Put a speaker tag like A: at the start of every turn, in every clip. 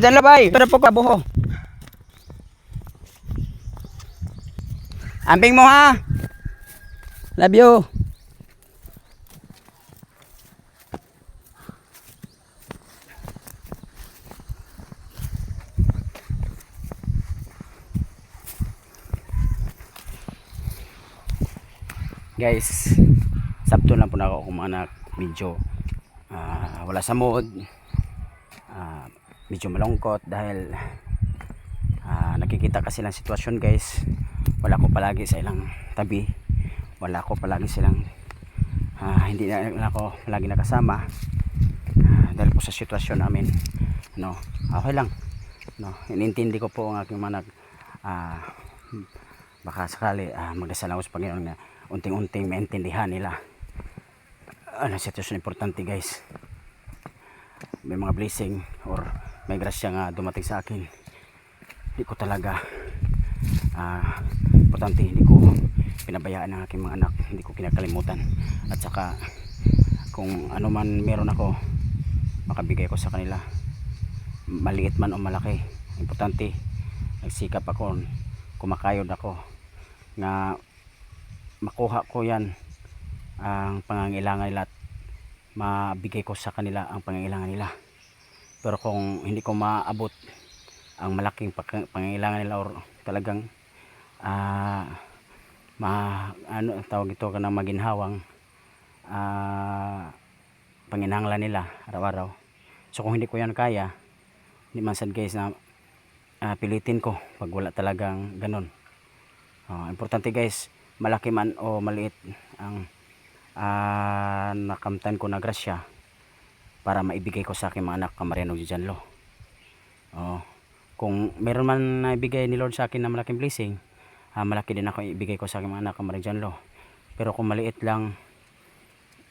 A: Diyan labay. Pero po kabuho. Amping mo ha. Love you. Guys, sabto lang po na ako kumanak medyo ah, wala sa mood. Ah, medyo malungkot dahil ah, nakikita kasi lang sitwasyon guys. Wala ko palagi sa ilang tabi. Wala ko palagi silang ah, hindi na, na ako palagi nakasama Ah, dahil po sa sitwasyon namin no? Okay lang no? Inintindi ko po ang aking mga nag ah, baka sakali ah, magdasal ako sa Panginoon na unting-unting maintindihan nila ano sitwasyon importante guys. May mga blessing or may grasya nga dumating sa akin. Hindi ko talaga ah importante hindi ko pinabayaan ang aking mga anak. Hindi ko kinakalimutan. At saka kung ano man meron ako makabigay ko sa kanila. Maliit man o malaki. Importante nagsikap ako kumakayod ako na makuha ko yan ang pangangailangan nila at mabigay ko sa kanila ang pangangailangan nila pero kung hindi ko maabot ang malaking pang- pangangailangan nila or talagang ah ma ano tawag ito ka na maginhawang ah panginahanglan nila araw-araw. So kung hindi ko yan kaya hindi man sad guys na ah, pilitin ko pag wala talagang ganun. Ah, importante guys malaki man o maliit ang ah, nakamtan ko na grasya para maibigay ko sa aking mga anak kamareno di Janlo oh kung meron man na ibigay ni Lord sa akin na malaking blessing ah, malaki din ako ibigay ko sa aking mga anak kamareno Janlo pero kung maliit lang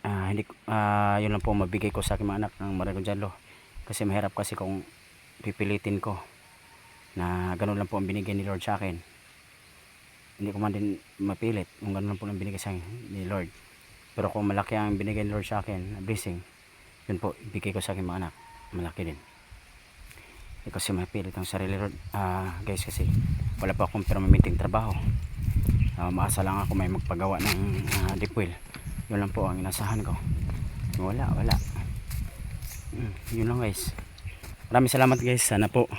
A: ah, hindi ah, yun lang po mabigay ko sa aking mga anak ng Marino Janlo kasi mahirap kasi kung pipilitin ko na ganun lang po ang binigay ni Lord sa akin. Hindi ko man din mapilit kung ganun lang po ang binigay sa akin ni Lord. Pero kung malaki ang binigay ni Lord sa akin blessing yun po ibigay ko sa aking mga anak. Malaki din. Ko kasi mapilit ang sarili Lord ah, guys kasi wala pa akong permanenteng trabaho. Ah, maasa lang ako may magpagawa ng uh, dipwil yun lang po ang inasahan ko. Wala wala. Mm, yun lang guys. Maraming salamat guys. Sana po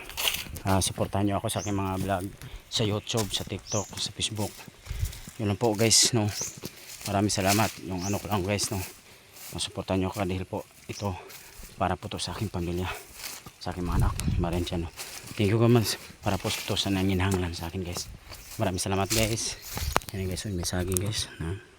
A: ah, supportahan nyo ako sa aking mga vlog sa youtube, sa tiktok, sa facebook. Yun lang po guys no? Maraming salamat. Yung ano ko lang guys no masuportahan nyo ako dahil po ito para po to sa aking pamilya sa aking mga anak. No thank you guys para po ito sa nanginhanglan sa akin guys. Maraming salamat guys. Yan guys may saging guys no?